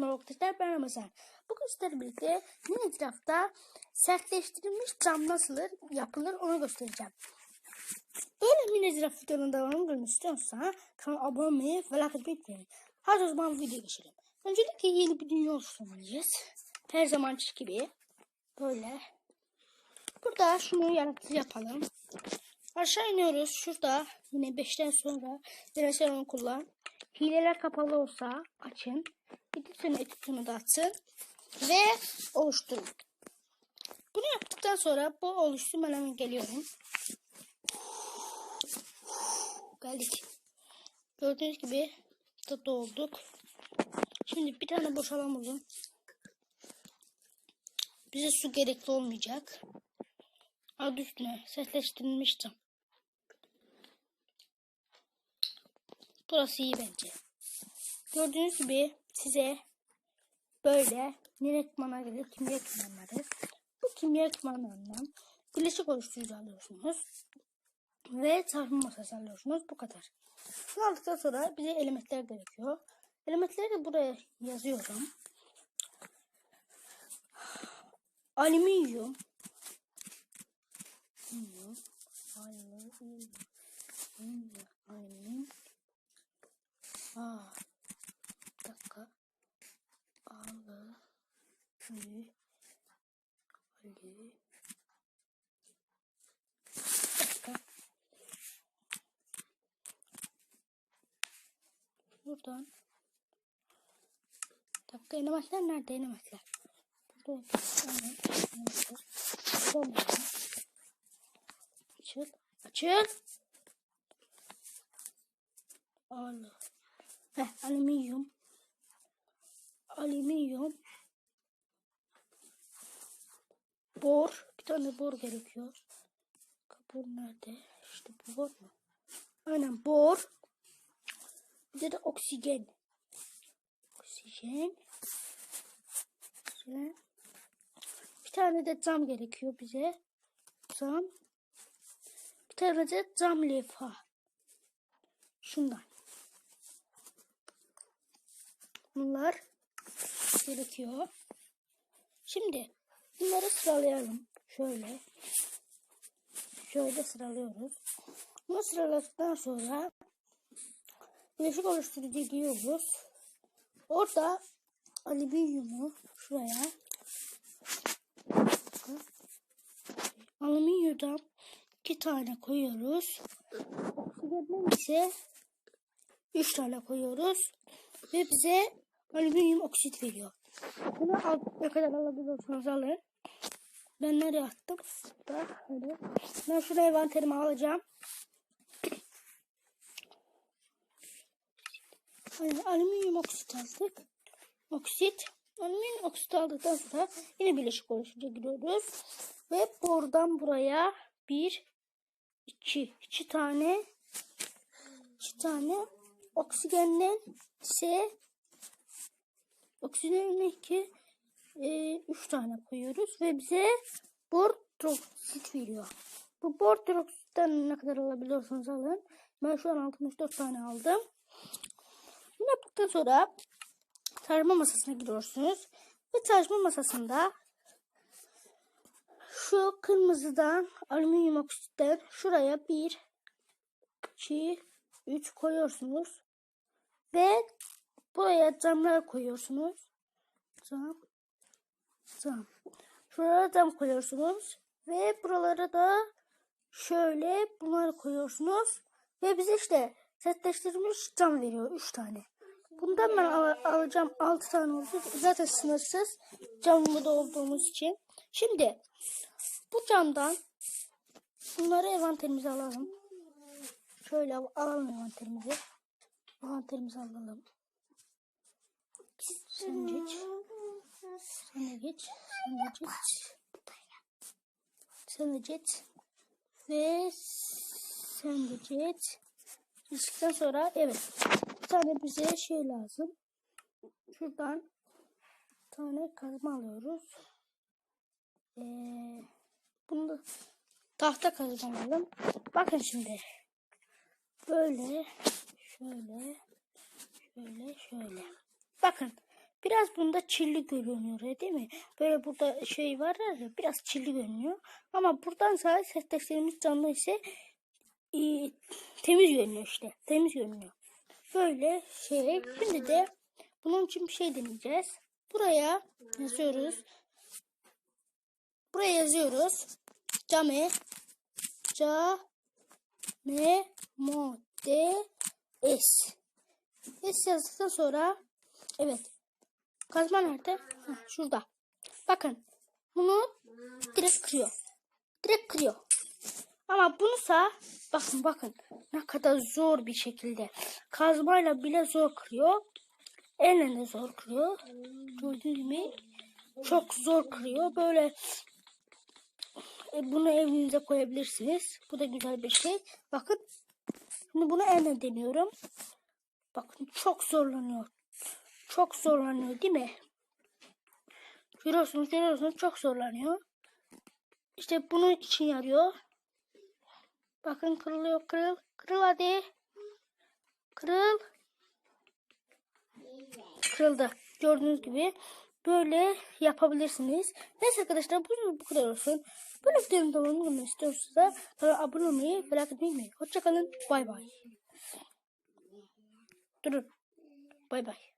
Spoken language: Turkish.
merhaba arkadaşlar ben Ramazan. Bugün sizlerle birlikte yine etrafta sertleştirilmiş cam nasıl yapılır onu göstereceğim. Böyle mini etraf videonun devamını görmek istiyorsan kanala abone olmayı ve like etmeyi. Hadi o zaman videoya geçelim. Öncelikle yeni bir dünya oluşturmalıyız. Her zamanki gibi böyle. Burada şunu yaratıcı yapalım. Aşağı iniyoruz. Şurada yine 5'ten sonra deneysel kullan. Hileler kapalı olsa açın. Editörün editörünü da açın. Ve oluşturun. Bunu yaptıktan sonra bu oluştu. Ben hemen geliyorum. Geldik. Gördüğünüz gibi dolduk. Şimdi bir tane boş alan buldum. Bize su gerekli olmayacak. Adı üstüne sesleştirilmiştim. Burası iyi bence. Gördüğünüz gibi size böyle nere ekmana gelir kimya ekmanları. Bu kimya ekmanlarından bileşik oluşturucu alıyorsunuz. Ve çarpım masası alıyorsunuz. Bu kadar. Bunu aldıktan sonra bize elementler gerekiyor. Elementleri buraya yazıyorum. Alüminyum. Alüminyum. Alüminyum. Alüminyum. Aa, bir dakika. Alı. Ü. Ali. Buradan. Dakika enemetler nerede enemetler? Burada. Açıl. Açıl. Allah. Heh, alüminyum. Alüminyum. Bor. Bir tane bor gerekiyor. Bor nerede? İşte bu bor mu? Aynen bor. Bir de, de oksijen. Oksijen. Oksijen. Bir tane de cam gerekiyor bize. Cam. Bir tane de cam levha. Şundan. Bunlar gerekiyor. Şimdi bunları sıralayalım. Şöyle. Şöyle sıralıyoruz. Bunu sıraladıktan sonra bileşik oluşturucu diyoruz. Orada alüminyumu şuraya alüminyumdan iki tane koyuyoruz. Oksijenden ise üç tane koyuyoruz. Ve bize alüminyum oksit veriyor. Bunu al, ne kadar alabiliyorsanız alın. Ben nereye attım? Da, öyle. Ben şuraya envanterimi alacağım. Yani alüminyum oksit aldık. Oksit. Alüminyum oksit aldıktan sonra yine bileşik oluşunca giriyoruz. Ve buradan buraya bir, iki, iki tane, iki tane oksijenden ise oksijenin iki e, üç tane koyuyoruz ve bize bortroksit veriyor. Bu bortroksitten ne kadar alabiliyorsunuz alın. Ben şu an 64 tane aldım. Bunu yaptıktan sonra tarama masasına giriyorsunuz. Ve tarama masasında şu kırmızıdan alüminyum oksitten şuraya bir, iki, üç koyuyorsunuz. Ve buraya camlar koyuyorsunuz. Cam. Cam. Şuraya cam koyuyorsunuz. Ve buralara da şöyle bunları koyuyorsunuz. Ve bize işte setleştirilmiş cam veriyor. 3 tane. Bundan ben al alacağım 6 tane oldu. Zaten sınırsız camımda olduğumuz için. Şimdi bu camdan bunları envanterimize alalım. Şöyle alalım envanterimizi. Envanterimizi alalım. Sen geç. Sen de geç. Sen de geç. Sen de geç. Ve sen de geç. Geçtikten sonra evet. Bir tane bize şey lazım. Şuradan bir tane kazma alıyoruz. Ee, bunu da tahta kazma. Bakın şimdi. Böyle şöyle şöyle şöyle. Bakın Biraz bunda çilli görünüyor değil mi? Böyle burada şey var ya biraz çilli görünüyor. Ama buradan sonra sesleştirdiğimiz canlı ise e, temiz görünüyor işte. Temiz görünüyor. Böyle şey. Şimdi de bunun için bir şey deneyeceğiz. Buraya yazıyoruz. Buraya yazıyoruz. Came Came Mode S. S yazdıktan sonra evet. Kazma nerede? Heh, şurada. Bakın. Bunu direkt kırıyor. Direkt kırıyor. Ama bunsa bakın bakın ne kadar zor bir şekilde kazmayla bile zor kırıyor. Elle de zor kırıyor. Gördüğünüz gibi çok zor kırıyor. Böyle e, bunu evinize koyabilirsiniz. Bu da güzel bir şey. Bakın şimdi bunu elle deniyorum. Bakın çok zorlanıyor. Çok zorlanıyor değil mi? Görüyorsunuz görüyorsunuz çok zorlanıyor. İşte bunun için yarıyor. Bakın kırılıyor kırıl. Kırıl hadi. Kırıl. Kırıldı. Gördüğünüz gibi böyle yapabilirsiniz. Neyse arkadaşlar bu, bu kadar olsun. Böyle videonun devamını görmek istiyorsanız da kanala abone olmayı merak etmeyin. Hoşçakalın. Bay bay. Durun. Bay bay.